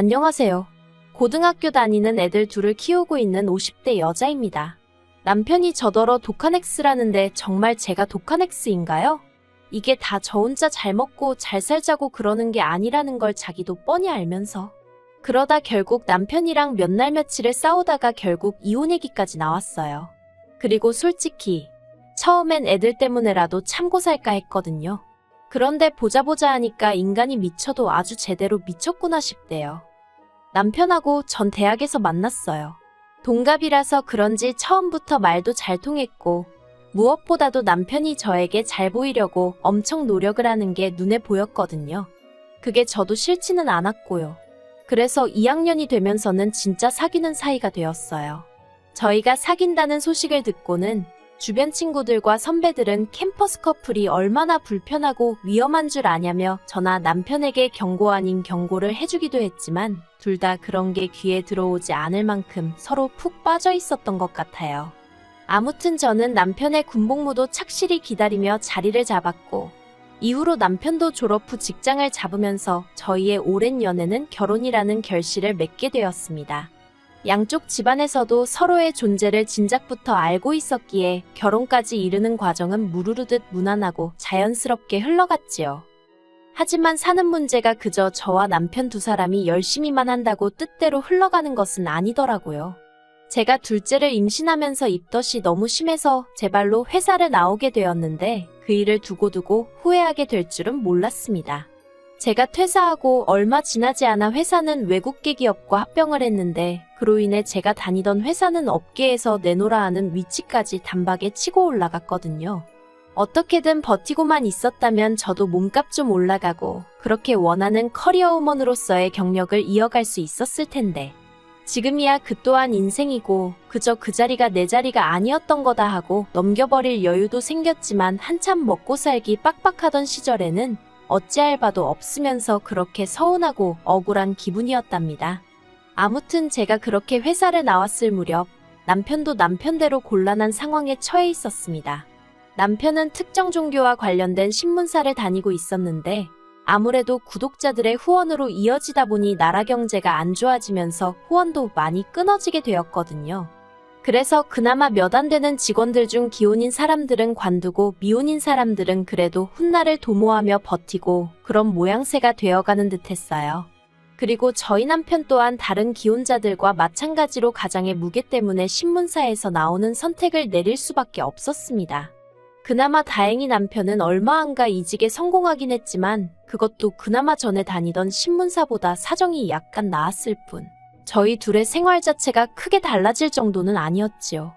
안녕하세요. 고등학교 다니는 애들 둘을 키우고 있는 50대 여자입니다. 남편이 저더러 독한 X라는데 정말 제가 독한 X인가요? 이게 다 저 혼자 잘 먹고 잘 살자고 그러는 게 아니라는 걸 자기도 뻔히 알면서. 그러다 결국 남편이랑 몇 날 며칠을 싸우다가 결국 이혼 얘기까지 나왔어요. 그리고 솔직히 처음엔 애들 때문에라도 참고 살까 했거든요. 그런데 보자 보자 하니까 인간이 미쳐도 아주 제대로 미쳤구나 싶대요. 남편하고 전 대학에서 만났어요. 동갑이라서 그런지 처음부터 말도 잘 통했고, 무엇보다도 남편이 저에게 잘 보이려고 엄청 노력을 하는 게 눈에 보였거든요. 그게 저도 싫지는 않았고요. 그래서 2학년이 되면서는 진짜 사귀는 사이가 되었어요. 저희가 사귄다는 소식을 듣고는 주변 친구들과 선배들은 캠퍼스 커플이 얼마나 불편하고 위험한 줄 아냐며 저나 남편에게 경고 아닌 경고를 해주기도 했지만 둘 다 그런 게 귀에 들어오지 않을 만큼 서로 푹 빠져 있었던 것 같아요. 아무튼 저는 남편의 군복무도 착실히 기다리며 자리를 잡았고 이후로 남편도 졸업 후 직장을 잡으면서 저희의 오랜 연애는 결혼이라는 결실을 맺게 되었습니다. 양쪽 집안에서도 서로의 존재를 진작부터 알고 있었기에 결혼까지 이르는 과정은 무르르듯 무난하고 자연스럽게 흘러갔지요. 하지만 사는 문제가 그저 저와 남편 두 사람이 열심히만 한다고 뜻대로 흘러가는 것은 아니더라고요. 제가 둘째를 임신하면서 입덧이 너무 심해서 제 발로 회사를 나오게 되었는데 그 일을 두고두고 후회하게 될 줄은 몰랐습니다. 제가 퇴사하고 얼마 지나지 않아 회사는 외국계 기업과 합병을 했는데 그로 인해 제가 다니던 회사는 업계에서 내놓으라 하는 위치까지 단박에 치고 올라갔거든요. 어떻게든 버티고만 있었다면 저도 몸값 좀 올라가고 그렇게 원하는 커리어 우먼으로서의 경력을 이어갈 수 있었을 텐데 지금이야 그 또한 인생이고 그저 그 자리가 내 자리가 아니었던 거다 하고 넘겨버릴 여유도 생겼지만 한참 먹고 살기 빡빡하던 시절에는 어찌할 바도 없으면서 그렇게 서운하고 억울한 기분이었답니다. 아무튼 제가 그렇게 회사를 나왔을 무렵 남편도 남편대로 곤란한 상황에 처해 있었습니다. 남편은 특정 종교와 관련된 신문사를 다니고 있었는데 아무래도 구독자들의 후원으로 이어지다 보니 나라 경제가 안 좋아지면서 후원도 많이 끊어지게 되었거든요. 그래서 그나마 몇 안 되는 직원들 중 기혼인 사람들은 관두고 미혼인 사람들은 그래도 훗날을 도모하며 버티고 그런 모양새가 되어가는 듯 했어요. 그리고 저희 남편 또한 다른 기혼자들과 마찬가지로 가장의 무게 때문에 신문사에서 나오는 선택을 내릴 수밖에 없었습니다. 그나마 다행히 남편은 얼마 안가 이직에 성공하긴 했지만 그것도 그나마 전에 다니던 신문사보다 사정이 약간 나았을 뿐. 저희 둘의 생활 자체가 크게 달라질 정도는 아니었지요.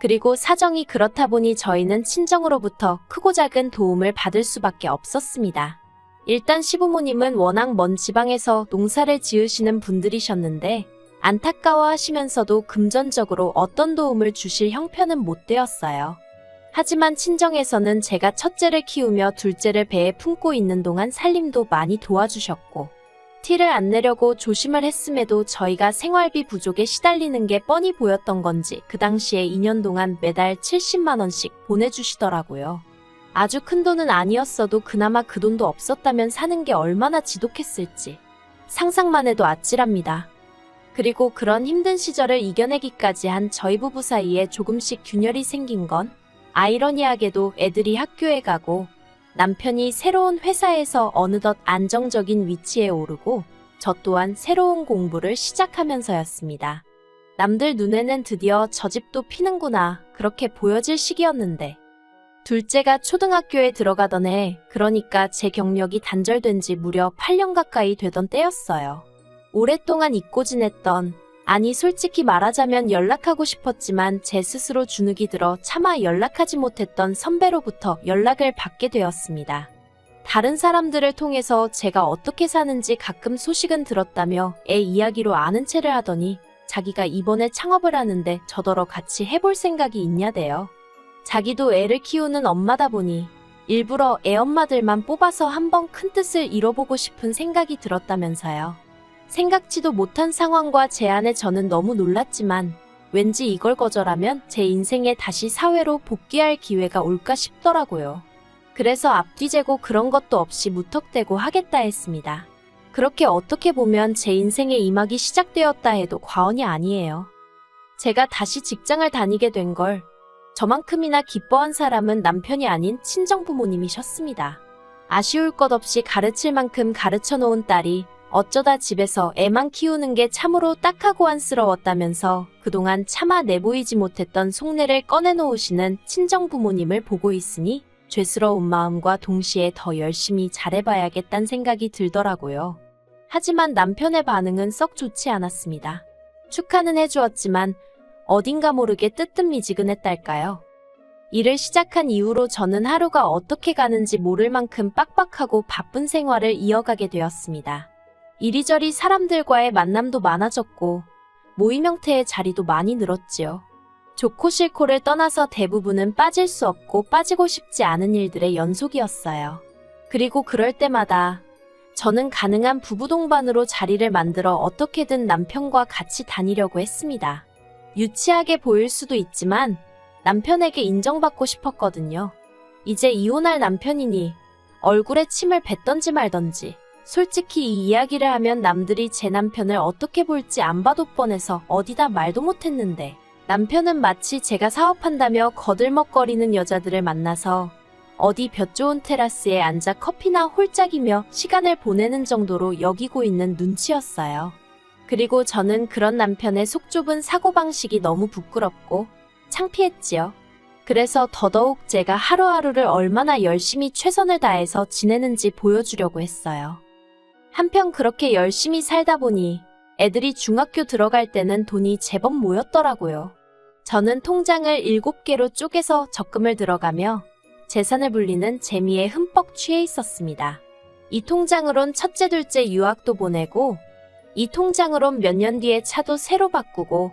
그리고 사정이 그렇다 보니 저희는 친정으로부터 크고 작은 도움을 받을 수밖에 없었습니다. 일단 시부모님은 워낙 먼 지방에서 농사를 지으시는 분들이셨는데 안타까워 하시면서도 금전적으로 어떤 도움을 주실 형편은 못 되었어요. 하지만 친정에서는 제가 첫째를 키우며 둘째를 배에 품고 있는 동안 살림도 많이 도와주셨고 티를 안 내려고 조심을 했음에도 저희가 생활비 부족에 시달리는 게 뻔히 보였던 건지 그 당시에 2년 동안 매달 70만 원씩 보내주시더라고요. 아주 큰 돈은 아니었어도 그나마 그 돈도 없었다면 사는 게 얼마나 지독했을지 상상만 해도 아찔합니다. 그리고 그런 힘든 시절을 이겨내기까지 한 저희 부부 사이에 조금씩 균열이 생긴 건 아이러니하게도 애들이 학교에 가고 남편이 새로운 회사에서 어느덧 안정적인 위치에 오르고 저 또한 새로운 공부를 시작하면서였습니다. 남들 눈에는 드디어 저 집도 피는구나 그렇게 보여질 시기였는데 둘째가 초등학교에 들어가던 해 그러니까 제 경력이 단절된 지 무려 8년 가까이 되던 때였어요. 오랫동안 잊고 지냈던 아니 솔직히 말하자면 연락하고 싶었지만 제 스스로 주눅이 들어 차마 연락하지 못했던 선배로부터 연락을 받게 되었습니다. 다른 사람들을 통해서 제가 어떻게 사는지 가끔 소식은 들었다며 애 이야기로 아는 체를 하더니 자기가 이번에 창업을 하는데 저더러 같이 해볼 생각이 있냐대요. 자기도 애를 키우는 엄마다 보니 일부러 애 엄마들만 뽑아서 한번 큰 뜻을 이뤄보고 싶은 생각이 들었다면서요. 생각지도 못한 상황과 제안에 저는 너무 놀랐지만 왠지 이걸 거절하면 제 인생에 다시 사회로 복귀할 기회가 올까 싶더라고요. 그래서 앞뒤 재고 그런 것도 없이 무턱대고 하겠다 했습니다. 그렇게 어떻게 보면 제 인생의 이막이 시작되었다 해도 과언이 아니에요. 제가 다시 직장을 다니게 된 걸 저만큼이나 기뻐한 사람은 남편이 아닌 친정부모님이셨습니다. 아쉬울 것 없이 가르칠 만큼 가르쳐 놓은 딸이 어쩌다 집에서 애만 키우는 게 참으로 딱하고 안쓰러웠다면서 그동안 차마 내보이지 못했던 속내를 꺼내놓으시는 친정 부모님을 보고 있으니 죄스러운 마음과 동시에 더 열심히 잘해봐야겠다는 생각이 들더라고요. 하지만 남편의 반응은 썩 좋지 않았습니다. 축하는 해주었지만 어딘가 모르게 뜨뜻미지근했달까요. 일을 시작한 이후로 저는 하루가 어떻게 가는지 모를 만큼 빡빡하고 바쁜 생활을 이어가게 되었습니다. 이리저리 사람들과의 만남도 많아졌고 모임 형태의 자리도 많이 늘었지요. 좋고 싫고를 떠나서 대부분은 빠질 수 없고 빠지고 싶지 않은 일들의 연속이었어요. 그리고 그럴 때마다 저는 가능한 부부 동반으로 자리를 만들어 어떻게든 남편과 같이 다니려고 했습니다. 유치하게 보일 수도 있지만 남편에게 인정받고 싶었거든요. 이제 이혼할 남편이니 얼굴에 침을 뱉던지 말던지 솔직히 이 이야기를 하면 남들이 제 남편을 어떻게 볼지 안 봐도 뻔해서 어디다 말도 못했는데 남편은 마치 제가 사업한다며 거들먹거리는 여자들을 만나서 어디 볕 좋은 테라스에 앉아 커피나 홀짝이며 시간을 보내는 정도로 여기고 있는 눈치였어요. 그리고 저는 그런 남편의 속 좁은 사고방식이 너무 부끄럽고 창피했지요. 그래서 더더욱 제가 하루하루를 얼마나 열심히 최선을 다해서 지내는지 보여주려고 했어요. 한편 그렇게 열심히 살다 보니 애들이 중학교 들어갈 때는 돈이 제법 모였더라고요. 저는 통장을 7개로 쪼개서 적금을 들어가며 재산을 불리는 재미에 흠뻑 취해 있었습니다. 이 통장으론 첫째, 둘째 유학도 보내고, 이 통장으론 몇 년 뒤에 차도 새로 바꾸고,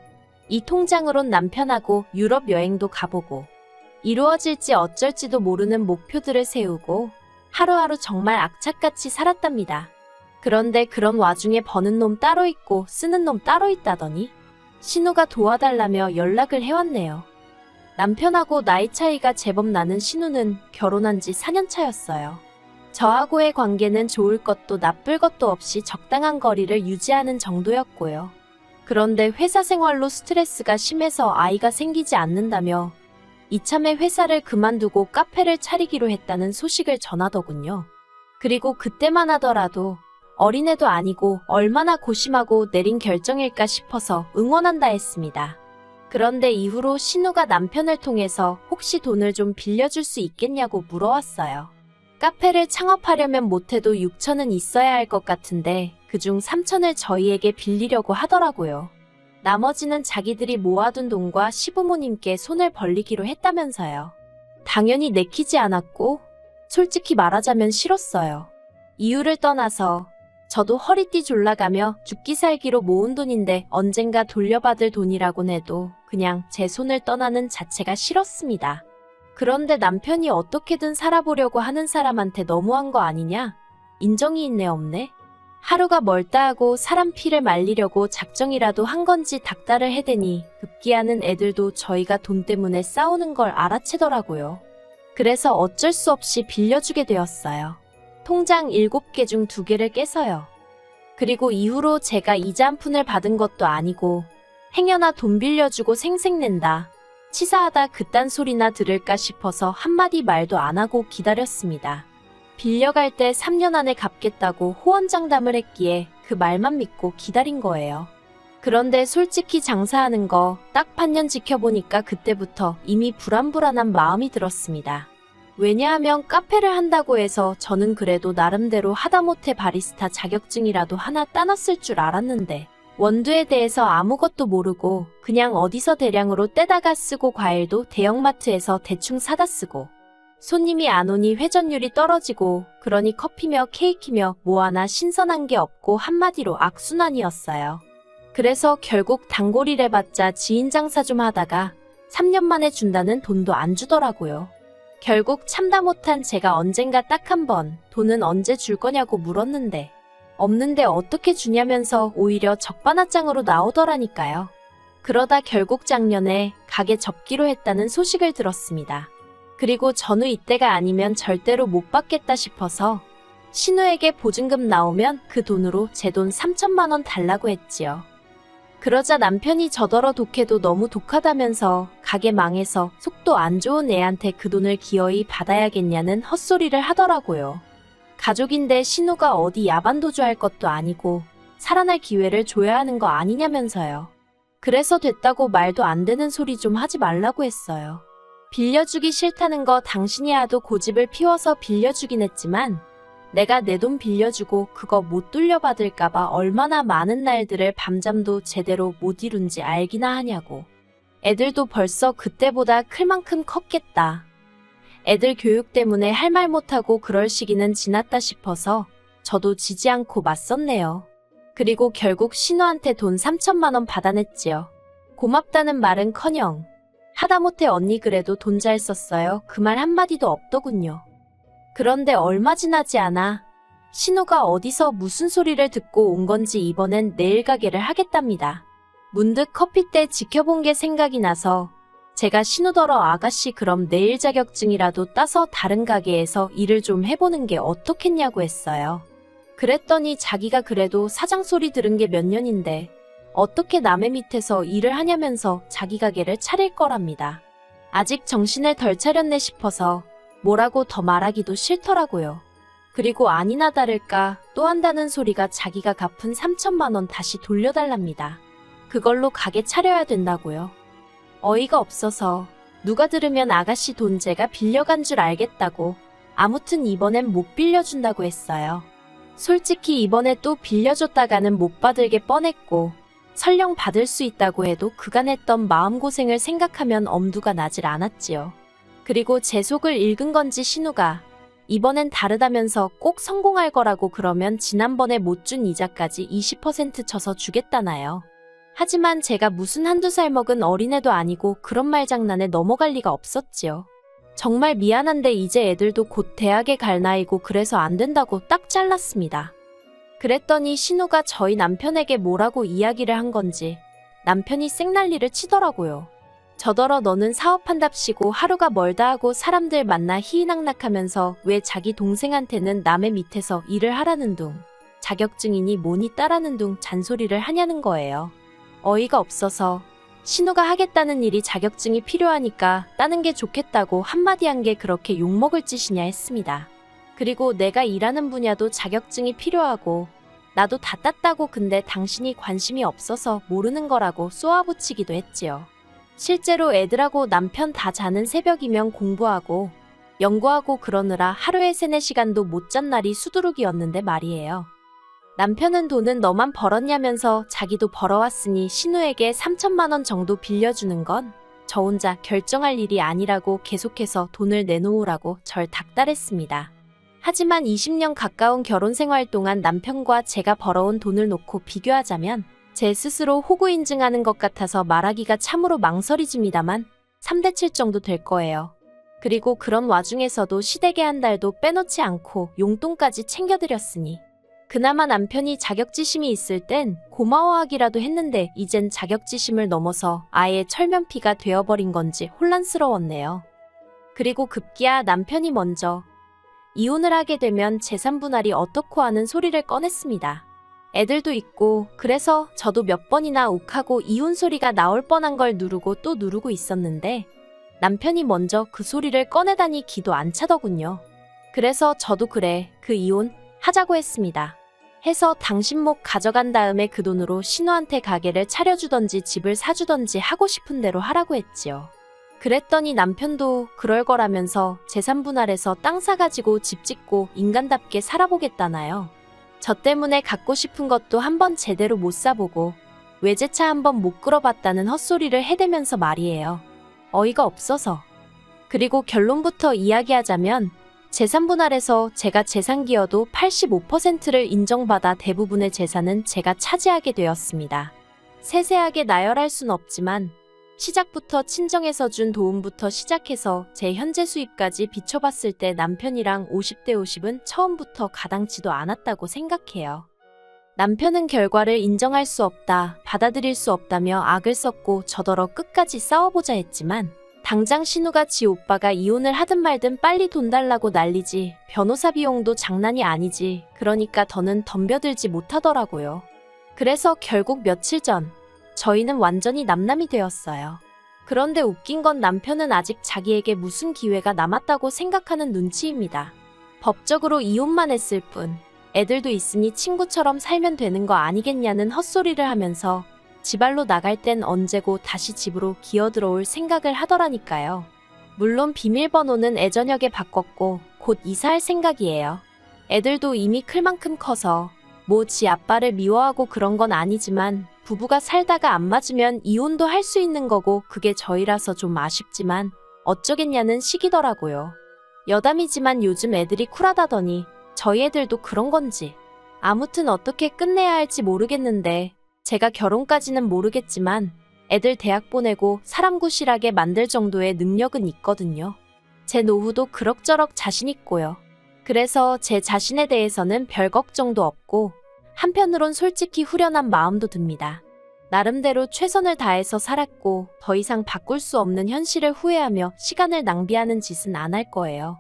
이 통장으론 남편하고 유럽 여행도 가보고, 이루어질지 어쩔지도 모르는 목표들을 세우고, 하루하루 정말 악착같이 살았답니다. 그런데 그런 와중에 버는 놈 따로 있고 쓰는 놈 따로 있다더니 신우가 도와달라며 연락을 해왔네요. 남편하고 나이 차이가 제법 나는 신우는 결혼한 지 4년 차였어요. 저하고의 관계는 좋을 것도 나쁠 것도 없이 적당한 거리를 유지하는 정도였고요. 그런데 회사 생활로 스트레스가 심해서 아이가 생기지 않는다며 이참에 회사를 그만두고 카페를 차리기로 했다는 소식을 전하더군요. 그리고 그때만 하더라도 어린애도 아니고 얼마나 고심하고 내린 결정일까 싶어서 응원한다 했습니다. 그런데 이후로 신우가 남편을 통해서 혹시 돈을 좀 빌려줄 수 있겠냐고 물어왔어요. 카페를 창업하려면 못해도 6천은 있어야 할 것 같은데 그중 3천을 저희에게 빌리려고 하더라고요. 나머지는 자기들이 모아둔 돈과 시부모님께 손을 벌리기로 했다면서요. 당연히 내키지 않았고 솔직히 말하자면 싫었어요. 이유를 떠나서 저도 허리띠 졸라가며 죽기 살기로 모은 돈인데 언젠가 돌려받을 돈이라곤 해도 그냥 제 손을 떠나는 자체가 싫었습니다. 그런데 남편이 어떻게든 살아보려고 하는 사람한테 너무한 거 아니냐? 인정이 있네 없네? 하루가 멀다 하고 사람 피를 말리려고 작정이라도 한 건지 닥달을 해대니 급기야는 애들도 저희가 돈 때문에 싸우는 걸 알아채더라고요. 그래서 어쩔 수 없이 빌려주게 되었어요. 통장 7개 중 2개를 깨서요. 그리고 이후로 제가 이자 한 푼을 받은 것도 아니고 행여나 돈 빌려주고 생색낸다. 치사하다 그딴 소리나 들을까 싶어서 한마디 말도 안 하고 기다렸습니다. 빌려갈 때 3년 안에 갚겠다고 호언장담을 했기에 그 말만 믿고 기다린 거예요. 그런데 솔직히 장사하는 거 딱 반년 지켜보니까 그때부터 이미 불안불안한 마음이 들었습니다. 왜냐하면 카페를 한다고 해서 저는 그래도 나름대로 하다못해 바리스타 자격증이라도 하나 따놨을 줄 알았는데 원두에 대해서 아무것도 모르고 그냥 어디서 대량으로 떼다가 쓰고 과일도 대형마트에서 대충 사다 쓰고 손님이 안 오니 회전율이 떨어지고 그러니 커피며 케이크며 뭐 하나 신선한 게 없고 한마디로 악순환이었어요. 그래서 결국 단골이래 봤자 지인 장사 좀 하다가 3년 만에 준다는 돈도 안 주더라고요. 결국 참다 못한 제가 언젠가 딱 한 번 돈은 언제 줄 거냐고 물었는데 없는데 어떻게 주냐면서 오히려 적반하장으로 나오더라니까요. 그러다 결국 작년에 가게 접기로 했다는 소식을 들었습니다. 그리고 전후 이때가 아니면 절대로 못 받겠다 싶어서 신우에게 보증금 나오면 그 돈으로 제 돈 3천만 원 달라고 했지요. 그러자 남편이 저더러 독해도 너무 독하다면서 가게 망해서 속도 안 좋은 애한테 그 돈을 기어이 받아야겠냐는 헛소리를 하더라고요. 가족인데 신우가 어디 야반도주 할 것도 아니고 살아날 기회를 줘야 하는 거 아니냐면서요. 그래서 됐다고 말도 안 되는 소리 좀 하지 말라고 했어요. 빌려주기 싫다는 거 당신이 하도 고집을 피워서 빌려주긴 했지만 내가 내 돈 빌려주고 그거 못 돌려받을까봐 얼마나 많은 날들을 밤잠도 제대로 못 이룬지 알기나 하냐고. 애들도 벌써 그때보다 클 만큼 컸겠다. 애들 교육 때문에 할 말 못하고 그럴 시기는 지났다 싶어서 저도 지지 않고 맞섰네요. 그리고 결국 신우한테 돈 3천만 원 받아냈지요. 고맙다는 말은 커녕. 하다못해 언니 그래도 돈 잘 썼어요. 그 말 한마디도 없더군요. 그런데 얼마 지나지 않아 신우가 어디서 무슨 소리를 듣고 온 건지 이번엔 내일 가게를 하겠답니다. 문득 커피 때 지켜본 게 생각이 나서 제가 신우더러 아가씨 그럼 내일 자격증이라도 따서 다른 가게에서 일을 좀 해보는 게 어떻겠냐고 했어요. 그랬더니 자기가 그래도 사장 소리 들은 게 몇 년인데 어떻게 남의 밑에서 일을 하냐면서 자기 가게를 차릴 거랍니다. 아직 정신을 덜 차렸네 싶어서 뭐라고 더 말하기도 싫더라고요. 그리고 아니나 다를까 또 한다는 소리가 자기가 갚은 3천만 원 다시 돌려달랍니다. 그걸로 가게 차려야 된다고요. 어이가 없어서 누가 들으면 아가씨 돈 제가 빌려간 줄 알겠다고 아무튼 이번엔 못 빌려준다고 했어요. 솔직히 이번에 또 빌려줬다가는 못 받을 게 뻔했고 설령 받을 수 있다고 해도 그간 했던 마음고생을 생각하면 엄두가 나질 않았지요. 그리고 제 속을 읽은 건지 신우가 이번엔 다르다면서 꼭 성공할 거라고 그러면 지난번에 못 준 이자까지 20% 쳐서 주겠다나요. 하지만 제가 무슨 한두 살 먹은 어린애도 아니고 그런 말장난에 넘어갈 리가 없었지요. 정말 미안한데 이제 애들도 곧 대학에 갈 나이고 그래서 안 된다고 딱 잘랐습니다. 그랬더니 신우가 저희 남편에게 뭐라고 이야기를 한 건지 남편이 쌩난리를 치더라고요. 저더러 너는 사업한답시고 하루가 멀다 하고 사람들 만나 희희낙낙하면서 왜 자기 동생한테는 남의 밑에서 일을 하라는 둥 자격증이니 뭐니 따라는 둥 잔소리를 하냐는 거예요. 어이가 없어서 신우가 하겠다는 일이 자격증이 필요하니까 따는 게 좋겠다고 한마디 한 게 그렇게 욕먹을 짓이냐 했습니다. 그리고 내가 일하는 분야도 자격증이 필요하고 나도 다 땄다고 근데 당신이 관심이 없어서 모르는 거라고 쏘아붙이기도 했지요. 실제로 애들하고 남편 다 자는 새벽이면 공부하고 연구하고 그러느라 하루에 3, 4시간도 못 잔 날이 수두룩이었는데 말이에요. 남편은 돈은 너만 벌었냐면서 자기도 벌어왔으니 신우에게 3천만 원 정도 빌려주는 건 저 혼자 결정할 일이 아니라고 계속해서 돈을 내놓으라고 절 닥달했습니다. 하지만 20년 가까운 결혼 생활 동안 남편과 제가 벌어온 돈을 놓고 비교하자면 제 스스로 호구 인증하는 것 같아서 말하기가 참으로 망설이집니다만 3대 7 정도 될 거예요. 그리고 그런 와중에서도 시댁에 한 달도 빼놓지 않고 용돈까지 챙겨드렸으니 그나마 남편이 자격지심이 있을 땐 고마워하기라도 했는데 이젠 자격지심을 넘어서 아예 철면피가 되어버린 건지 혼란스러웠네요. 그리고 급기야 남편이 먼저 이혼을 하게 되면 재산 분할이 어떻고 하는 소리를 꺼냈습니다. 애들도 있고 그래서 저도 몇 번이나 욱하고 이혼 소리가 나올 뻔한 걸 누르고 또 누르고 있었는데 남편이 먼저 그 소리를 꺼내다니 기도 안 차더군요. 그래서 저도 그래 그 이혼 하자고 했습니다. 해서 당신 목 가져간 다음에 그 돈으로 신우한테 가게를 차려주던지 집을 사주던지 하고 싶은 대로 하라고 했지요. 그랬더니 남편도 그럴 거라면서 재산 분할해서 땅 사가지고 집 짓고 인간답게 살아보겠다나요. 저 때문에 갖고 싶은 것도 한번 제대로 못 사보고 외제차 한번 못 끌어봤다는 헛소리를 해대면서 말이에요. 어이가 없어서. 그리고 결론부터 이야기하자면 재산 분할에서 제가 재산기여도 85%를 인정받아 대부분의 재산은 제가 차지하게 되었습니다. 세세하게 나열할 순 없지만 시작부터 친정에서 준 도움부터 시작해서 제 현재 수입까지 비춰봤을 때 남편이랑 50대 50은 처음부터 가당치도 않았다고 생각해요. 남편은 결과를 인정할 수 없다, 받아들일 수 없다며 악을 썼고 저더러 끝까지 싸워보자 했지만 당장 신우가 지 오빠가 이혼을 하든 말든 빨리 돈 달라고 난리지. 변호사 비용도 장난이 아니지. 그러니까 더는 덤벼들지 못하더라고요. 그래서 결국 며칠 전 저희는 완전히 남남이 되었어요. 그런데 웃긴 건 남편은 아직 자기에게 무슨 기회가 남았다고 생각하는 눈치입니다. 법적으로 이혼만 했을 뿐 애들도 있으니 친구처럼 살면 되는 거 아니겠냐는 헛소리를 하면서 지발로 나갈 땐 언제고 다시 집으로 기어들어올 생각을 하더라니까요. 물론 비밀번호는 애저녁에 바꿨고 곧 이사할 생각이에요. 애들도 이미 클 만큼 커서 뭐 지 아빠를 미워하고 그런 건 아니지만 부부가 살다가 안 맞으면 이혼도 할 수 있는 거고 그게 저희라서 좀 아쉽지만 어쩌겠냐는 시기더라고요. 여담이지만 요즘 애들이 쿨하다더니 저희 애들도 그런 건지 아무튼 어떻게 끝내야 할지 모르겠는데 제가 결혼까지는 모르겠지만 애들 대학 보내고 사람 구실하게 만들 정도의 능력은 있거든요. 제 노후도 그럭저럭 자신 있고요. 그래서 제 자신에 대해서는 별 걱정도 없고 한편으론 솔직히 후련한 마음도 듭니다. 나름대로 최선을 다해서 살았고 더 이상 바꿀 수 없는 현실을 후회하며 시간을 낭비하는 짓은 안 할 거예요.